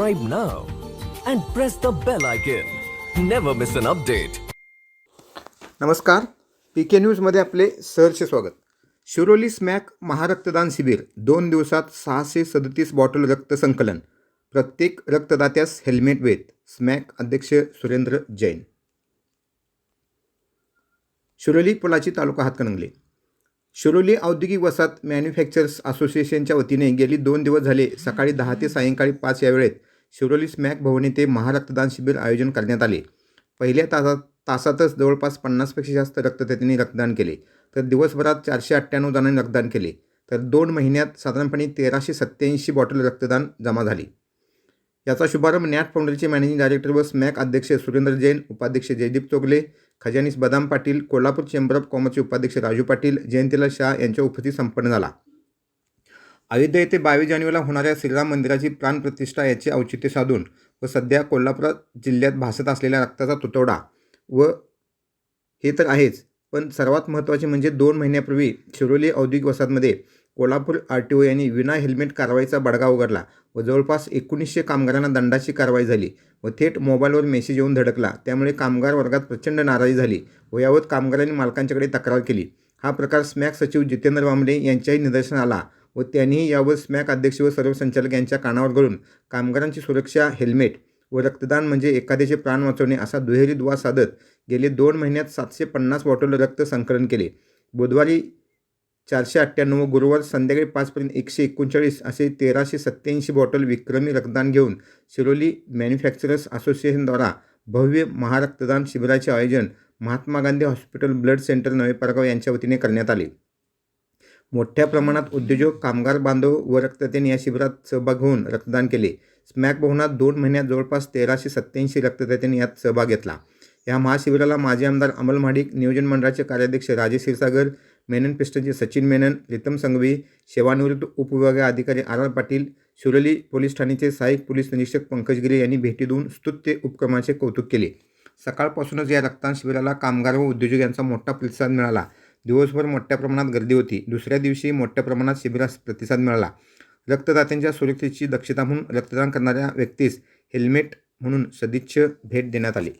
subscribe now and press the bell icon. Never miss an update. नमस्कार P K न्यूजमध्ये आपले सहर्ष स्वागत शिरोली स्मॅक महारक्तदान शिबिर दोन दिवसात सहाशे सदतीस बॉटल रक्त संकलन प्रत्येक रक्तदात्यास हेल्मेट वेत स्मॅक अध्यक्ष सुरेंद्र जैन शिरोली पुलाची तालुका हातकणंगले शिरोली औद्योगिक वसाहत मॅन्युफॅक्चरर्स असोसिएशनच्या वतीने गेली दोन दिवस झाले सकाळी दहा ते सायंकाळी पाच या वेळेत शिरोली स्मॅक भवन येथे महारक्तदान शिबिर आयोजन करण्यात आले. पहिल्या तासात तासातच जवळपास पन्नासपेक्षा जास्त रक्तदात्यांनी रक्तदान केले. तर दिवसभरात चारशे अठ्ठ्याण्णव जणांनी रक्तदान केले. तर दोन महिन्यात साधारणपणे तेराशे सत्त्याऐंशी बॉटल रक्तदान जमा झाली. याचा शुभारंभ नॅट फाउंडरचे मॅनेजिंग डायरेक्टर व स्मॅक अध्यक्ष सुरेंद्र जैन उपाध्यक्ष जयदीप चोगले खजानीस बदाम पाटील कोल्हापूर चेंबर ऑफ कॉमर्सचे उपाध्यक्ष राजू पाटील जयंतीलाल शाह यांच्या उपस्थितीत संपन्न झाला. अयोध्या येथे बावीस जानेवारीला होणाऱ्या श्रीराम मंदिराची प्राणप्रतिष्ठा याचे औचित्य साधून व सध्या कोल्हापूर जिल्ह्यात भासत असलेल्या रक्ताचा तुटवडा व हे तर आहेच पण सर्वात महत्त्वाचे म्हणजे दोन महिन्यापूर्वी शिरोली औद्योगिक वसाहतमध्ये कोल्हापूर आर टी ओ यांनी विना हेल्मेट कारवाईचा बडगा उघडला व जवळपास एकोणीसशे कामगारांना दंडाची कारवाई झाली व थेट मोबाईलवर मेसेज येऊन धडकला. त्यामुळे कामगार वर्गात प्रचंड नाराजी झाली व यावत कामगारांनी मालकांच्याकडे तक्रार केली. हा प्रकार स्मॅक सचिव जितेंद्र वांबडे यांच्याही निदर्शनाला आला. व त्यांनीही यावर स्मॅक अध्यक्ष व सर्व संचालक यांच्या कानावर घालून कामगारांची सुरक्षा हेल्मेट व रक्तदान म्हणजे एखाद्याचे प्राण वाचवणे असा दुहेरी दुवा साधत गेले दोन महिन्यात सातशे पन्नास बॉटल रक्त संकलन केले. बुधवारी चारशे अठ्ठ्याण्णव गुरुवार संध्याकाळी पाचपर्यंत एकशे एकोणचाळीस असे तेराशे सत्त्याऐंशी बॉटल विक्रमी रक्तदान घेऊन शिरोली मॅन्युफॅक्चरर्स असोसिएशनद्वारा भव्य महारक्तदान शिबिराचे आयोजन Mahatma Gandhi hospital blood centre नवे पारगाव यांच्या वतीने करण्यात आले. मोठ्या प्रमाणात उद्योजक कामगार बांधव व रक्तदान या शिबिरात सहभाग घेऊन रक्तदान केले. स्मॅक भवनात दोन महिन्यात जवळपास तेराशे सत्त्याऐंशी रक्तदात्यांनी यात सहभाग घेतला. या महाशिबिराला माजी आमदार अमल महाडिक नियोजन मंडळाचे कार्याध्यक्ष राजेश क्षीरसागर मेनन पिस्टनचे सचिन मेनन प्रीतम संघवी सेवानिवृत्त उपविभागीय अधिकारी R R Patil Shiroli police ठाण्याचे सहाय्यक पोलीस निरीक्षक पंकज गिरे यांनी भेटी देऊन स्तुत्य उपक्रमाचे कौतुक केले. सकाळपासूनच या रक्तदान शिबिराला कामगार व उद्योजक यांचा मोठा प्रतिसाद मिळाला. दिवसभर मोठ्या प्रमाणात गर्दी होती. दुसऱ्या दिवशी मोठ्या प्रमाणात शिबिरास प्रतिसाद मिळाला. रक्तदात्यांच्या सुरक्षेची दक्षता म्हणून रक्तदान करणाऱ्या व्यक्तीस हेल्मेट म्हणून सदिच्छ भेट देण्यात आली.